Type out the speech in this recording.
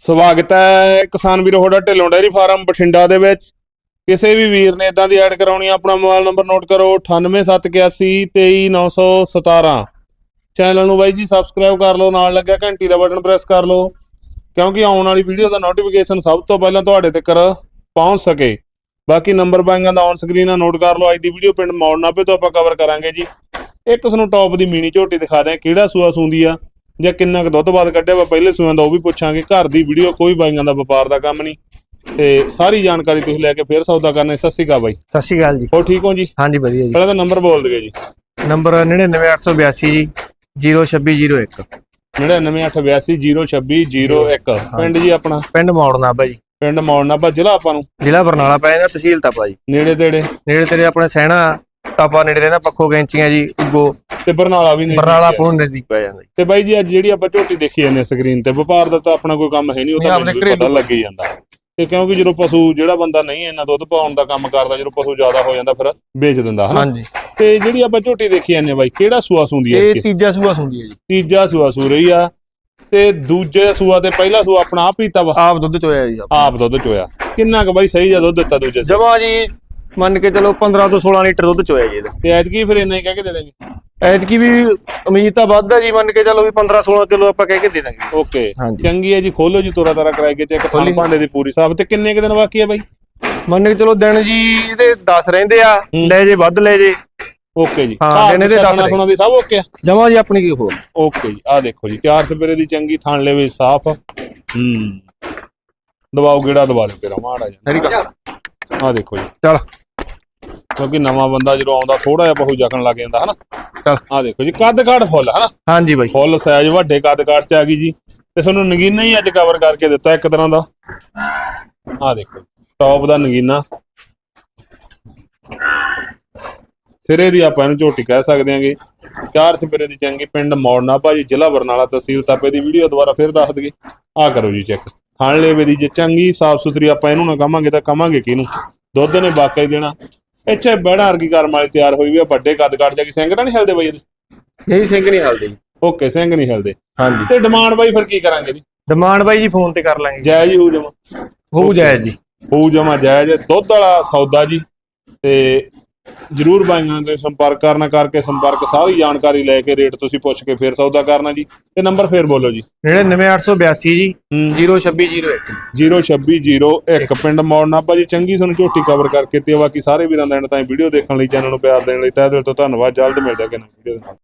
ਸਵਾਗਤ ਹੈ ਕਿਸਾਨ ਵੀਰੋ ਤੁਹਾਡਾ ਢਿੱਲੋਂ ਡੈਰੀ ਫਾਰਮ ਬਠਿੰਡਾ ਦੇ ਵਿੱਚ। ਕਿਸੇ ਵੀ ਵੀਰ ਨੇ ਇਦਾਂ ਦੀ ਐਡ ਕਰਾਉਣੀ ਆ, ਆਪਣਾ ਮੋਬਾਈਲ ਨੰਬਰ ਨੋਟ ਕਰੋ 9871823917 ਚੈਨਲ ਨੂੰ ਬਾਈ ਜੀ ਸਬਸਕ੍ਰਾਈਬ ਕਰ ਲਓ ਨਾਲ ਲੱਗਿਆ ਘੰਟੀ ਦਾ ਬਟਨ ਪ੍ਰੈਸ ਕਰ ਲਓ ਕਿਉਂਕਿ ਆਉਣ ਵਾਲੀ ਵੀਡੀਓ ਦਾ ਨੋਟੀਫਿਕੇਸ਼ਨ ਸਭ ਤੋਂ ਪਹਿਲਾਂ ਤੁਹਾਡੇ ਤੱਕ ਪਹੁੰਚ ਸਕੇ। ਬਾਕੀ ਨੰਬਰ ਬਾਈਆਂ ਦਾ ਔਨ ਸਕਰੀਨ ਆ ਨੋਟ ਕਰ ਲਓ ਅੱਜ ਦੀ ਵੀਡੀਓ ਪਿੰਡ ਮੌੜ ਨਾਪੇ ਤੋਂ ਆਪਾਂ ਕਵਰ ਕਰਾਂਗੇ ਜੀ। ਇੱਕ ਤੁਹਾਨੂੰ ਟੌਪ ਦੀ ਮੀਨੀ ਝੋਟੀ ਦਿਖਾ ਦਿਆਂ ਕਿਹੜਾ ਸੂਆ ਸੂੰਦੀ ਆ। ਜਾਂ ਕਿੰਨਾ ਕੁ ਦੁੱਧ ਬਾਅਦ ਕੱਢਿਆ ਵਾ ਪਹਿਲੇ ਸੂਆਂ ਦਾ ਉਹ ਵੀ ਪੁੱਛਾਂਗੇ। ਘਰ ਦੀ ਵੀਡੀਓ ਕੋਈ ਬਾਈਆਂ ਦਾ ਵਪਾਰ ਦਾ ਕੰਮ ਨਹੀਂ। ਤੇ ਸਾਰੀ ਜਾਣਕਾਰੀ ਤੁਸੀਂ ਲੈ ਕੇ ਫੇਰ ਸੌਦਾ ਕਰਨੇ ਸਤਿ ਸ਼੍ਰੀ ਅਕਾਲ ਬਾਈ। ਸਤਿ ਸ਼੍ਰੀ ਅਕਾਲ ਜੀ। ਹੋ ਠੀਕ ਹੋ ਜੀ? ਹਾਂਜੀ ਵਧੀਆ ਜੀ। ਪਹਿਲਾਂ ਤਾਂ ਨੰਬਰ ਬੋਲ ਦਿਓ ਜੀ। ਨੰਬਰ 99882 ਜੀ 02601 9982802601 ਪਿੰਡ ਜੀ ਆਪਣਾ? ਪਿੰਡ ਮੌੜਨਾ ਬਾਈ ਪਿੰਡ ਮੌੜਨਾ ਪਾ ਜ਼ਿਲ੍ਹਾ ਆਪਾਂ ਨੂੰ? ਜ਼ਿਲ੍ਹਾ ਬਰਨਾਲਾ ਪੈ ਜਾਂਦਾ ਤਹਿਸੀਲ ਤਪਾ ਜੀ। ਨੇੜੇ ਤੇੜੇ? ਨੇੜੇ ਤੇਰੇ ਆਪਣੇ ਸੈਣਾ ਤਪਾ ਨੇੜੇ ਰਹਿੰਦਾ ਪੱਖੋ ਗੈਂਚੀਆਂ ਜੀ ਉੱਗੋ। ਤੇ ਬਰਨਾਲਾ ਵੀ ਨੇੜੇ ਬਰਨਾਲਾ ਹੀ। ਪੁਣ ਨਜ਼ਦੀਕ। ਪੈ ਜਾਂਦਾ। ਜੀ ਤੇ ਬਾਈ ਜੀ ਅੱਜ ਜਿਹੜੀ ਆਪਾਂ ਝੋਟੀ ਦੇਖੀ ਜਾਂਦੇ ਸਕਰੀਨ ਤੇ ਵਪਾਰ ਦਾ ਤਾਂ ਆਪਣਾ ਕੋਈ ਕੰਮ ਹੈ ਨਹੀਂ ਉਹ ਨਹੀਂ, ਤਾਂ ਆਪਣੇ ਮੈਨੂੰ ਵੀ ਪਤਾ ਘਰੇਲੂ- ਲੱਗ ਹੀ ਜਾਂਦਾ। ਤੇ ਕਿਉਂਕਿ ਜਦੋਂ ਪਸ਼ੂ ਜਿਹੜਾ ਬੰਦਾ ਨਹੀਂ ਇੰਨਾ ਦੁੱਧ ਪਾਉਣ ਦਾ ਕੰਮ ਕਰਦਾ ਜਦੋਂ ਪਸ਼ੂ ਜ਼ਿਆਦਾ ਹੋ ਜਾਂਦਾ ਫਿਰ ਵੇਚ ਦਿੰਦਾ ਹਨਾ? ਹਾਂਜੀ। ਤੇ ਜਿਹੜੀ ਆਪਾਂ ਝੋਟੀ ਦੇਖੀ ਜਾਂਦੇ ਬਾਈ ਕਿਹੜਾ ਸੂਆ ਸੁੰਦੀ ਹੈ ਇਹ ਤੀਜਾ ਸੂਆ ਸੁੰਦੀ ਹੈ ਜੀ। ਤੀਜਾ ਸੂਆ ਸੂ ਰਹੀ ਆ ਤੇ ਦੂਜੇ ਸੂਆ ਤੇ ਪਹਿਲਾ ਸੂਆ ਆਪਣਾ ਆਪ ਪੀਤਾ ਵਾ? ਆਪ ਦੁੱਧ ਚੋਇਆ ਜੀ ਆਪ ਦੁੱਧ ਚੋਇਆ। ਕਿੰਨਾ ਕੁ ਬਾਈ ਸਹੀ ਜਾਂ ਦੁੱਧ ਦਿੱਤਾ ਦੂਜੇ ਸੂਏ? ਜਮਾ ਜੀ ਮੰਨ ਕੇ ਚਲੋ 15 ਤੋਂ 16 ਲੀਟਰ ਦੁੱਧ ਚੋਇਆ ਜੀ ਇਹਦਾ। ਤੇ ਐਤਕੀ ਫਿਰ ਇੰਨਾ ਹੀ ਕਹਿ ਕੇ ਦੇ ਦੇਣਗੇ? ਐਤਕੀ ਵੀ ਉਮੀਦ ਤਾਂ ਵੱਧ ਹੈ ਜੀ ਮੰਨ ਕੇ ਚਲੋ ਵੀ 15 16 ਕਿਲੋ ਆਪਾਂ ਕਹਿ ਕੇ ਦੇ ਦਾਂਗੇ। ਓਕੇ। ਹਾਂਜੀ। ਚੰਗੀ ਹੈ ਜੀ ਖੋਲੋ ਜੀ ਤੋਰਾ ਤਾਰਾ ਕਰਾਈ ਕੇ ਚੈੱਕ ਥਾਲੀ। ਭਾਂਡੇ ਦੀ ਪੂਰੀ ਸਾਫ਼। ਤੇ ਕਿੰਨੇ ਕੁ ਦਿਨ ਬਾਕੀ ਹੈ ਬਾਈ? ਮੰਨ ਕੇ ਚਲੋ ਦਿਨ ਜੀ ਇਹਦੇ 10 ਰਹਿੰਦੇ ਆ। ਲੈ ਜੇ ਵੱਧ ਲੈ ਜੇ। ਓਕੇ ਜੀ। ਹਾਂ, ਦਿਨ ਇਹਦੇ ਦਸ ਸੁਣਾ ਦੀ ਸਭ ਓਕੇ ਆ? ਜਮਾ ਜੀ ਆਪਣੀ ਕੀ ਹੋਰ ਓਕੇ ਜੀ ਆ ਦੇਖੋ ਜੀ ਚਾਰ ਸਪੇਰੇ ਦੀ ਚੰਗੀ ਥਾਣ ਲੈ ਵੀ ਸਾਫ਼। ਹੂੰ। ਦਬਾਓ ਗੇੜਾ ਦਬਾ ਲਿਓ ਤੇਰਾ ਮਾੜਾ ਜੀ ਆ ਆ ਦੇਖੋ ਜੀ। ਚਲ। ਕਿਉਂਕਿ ਨਵਾਂ ਬੰਦਾ ਜਦੋਂ ਆਉਂਦਾ ਥੋੜਾ ਜਿਹਾ ਬਹੁ ਜਕਣ ਲੱਗ ਜਾਂਦਾ ਹਨਾ? ਚੱਲ। ਆ ਦੇਖੋ ਜੀ ਕੱਦ ਕਾਠ ਫੁੱਲ ਹਨਾ? ਹਾਂਜੀ ਬਾਈ। ਫੁੱਲ ਸਾਈਜ਼ ਵੱਡੇ ਕੱਦ ਕਾਠ ਚ ਆ ਗਈ ਜੀ। ਤੇ ਤੁਹਾਨੂੰ ਨਗੀਨਾ ਹੀ ਅੱਜ ਕਵਰ ਕਰਕੇ ਦਿੱਤਾ ਇੱਕ ਤਰ੍ਹਾਂ ਦਾ। ਆ ਦੇਖੋ ਟੌਪ ਦਾ ਨਗੀਨਾ। ਸਿਰੇ ਦੀ ਆਪਾਂ ਇਹਨੂੰ ਝੋਟੀ ਕਹਿ ਸਕਦੇ ਆਂਗੇ ਚਾਰ ਚਪੇਰੇ ਦੀ ਚੰਗੀ ਪਿੰਡ ਮੌੜਨਾ ਭਾਜੀ ਜ਼ਿਲ੍ਹਾ ਬਰਨਾਲਾ ਤਹਿਸੀਲ ਤਾਪੇ ਦੀ ਵੀਡੀਓ ਦੁਬਾਰਾ ਫਿਰ ਦੱਸ ਦਈਏ। ਆ ਕਰੋ ਜੀ ਚੈੱਕ ਥਾਣ ਲੇਵੇ ਦੀ ਜੇ ਚੰਗੀ ਸਾਫ਼ ਸੁਥਰੀ ਆਪਾਂ ਇਹਨੂੰ ਨਾ ਕਵਾਂਗੇ ਤਾਂ ਕਵਾਂਗੇ ਕਿਹਨੂੰ? ਦੁੱਧ ਨੇ ਵਾਕਈ ਦੇਣਾ। ਇੱਥੇ ਬੜਾ ਅਰਗੀ ਕਰਮ ਵਾਲੀ ਤਿਆਰ ਹੋਈ ਵੀ ਆ ਵੱਡੇ ਕੱਦ ਜਾ ਕੇ ਸਿੰਘ ਤਾਂ ਨਹੀਂ ਹਿਲਦੇ ਬਾਈ ਇਹਦੇ? ਨਹੀਂ ਸਿੰਘ ਨਹੀਂ ਹਲਦੇ। ਜੀ ਓਕੇ ਸਿੰਘ ਨਹੀਂ ਹਿਲਦੇ। ਹਾਂਜੀ। ਤੇ ਡਿਮਾਂਡ ਬਾਈ ਫਿਰ ਕੀ ਕਰਾਂਗੇ ਜੀ? ਡਿਮਾਂਡ ਬਾਈ ਜੀ ਫੋਨ ਤੇ ਕਰ ਲਾਂਗੇ। ਜਾਇਜ਼ ਹੀ ਹੋ ਜਮਾ। ਹੋ ਜਾਏ ਜੀ। ਹੋ ਜਮਾ ਜਾਇਜ਼। ਹੈ। ਦੁੱਧ ਵਾਲਾ ਸੌਦਾ ਜੀ ਤੇ ਜਰੂਰ ਬਾਈਆਂ ਦੇ ਸੰਪਰਕ ਕਰਨਾ ਕਰਕੇ ਸੰਪਰਕ ਸਾਰੀ ਜਾਣਕਾਰੀ ਲੈ ਕੇ ਰੇਟ ਤੁਸੀਂ ਪੁੱਛ ਕੇ ਫਿਰ ਸੌਦਾ ਕਰਨਾ ਜੀ। ਤੇ ਨੰਬਰ ਫੇਰ ਬੋਲੋ ਜੀ। 99882 ਜੀ। ਹੂੰ। 02601 02601 ਪਿੰਡ ਮੌੜਨਾ। ਭਾਜੀ ਚੰਗੀ ਤੁਹਾਨੂੰ ਝੋਟੀ ਕਵਰ ਕਰਕੇ ਤੇ ਬਾਕੀ ਸਾਰੇ ਵੀਰਾਂ ਦਾ ਐਂਡ ਤਾਈਂ ਵੀਡੀਓ ਦੇਖਣ ਲਈ ਚੈਨਲ ਨੂੰ ਪਿਆਰ ਦੇਣ ਲਈ ਤਹਿ ਦਿਲ ਤੋਂ ਧੰਨਵਾਦ। ਜਲਦ ਮਿਲਦੇ ਹਾਂ ਕਿ ਵੀਡੀਓ ਦੇ ਨਾਲ।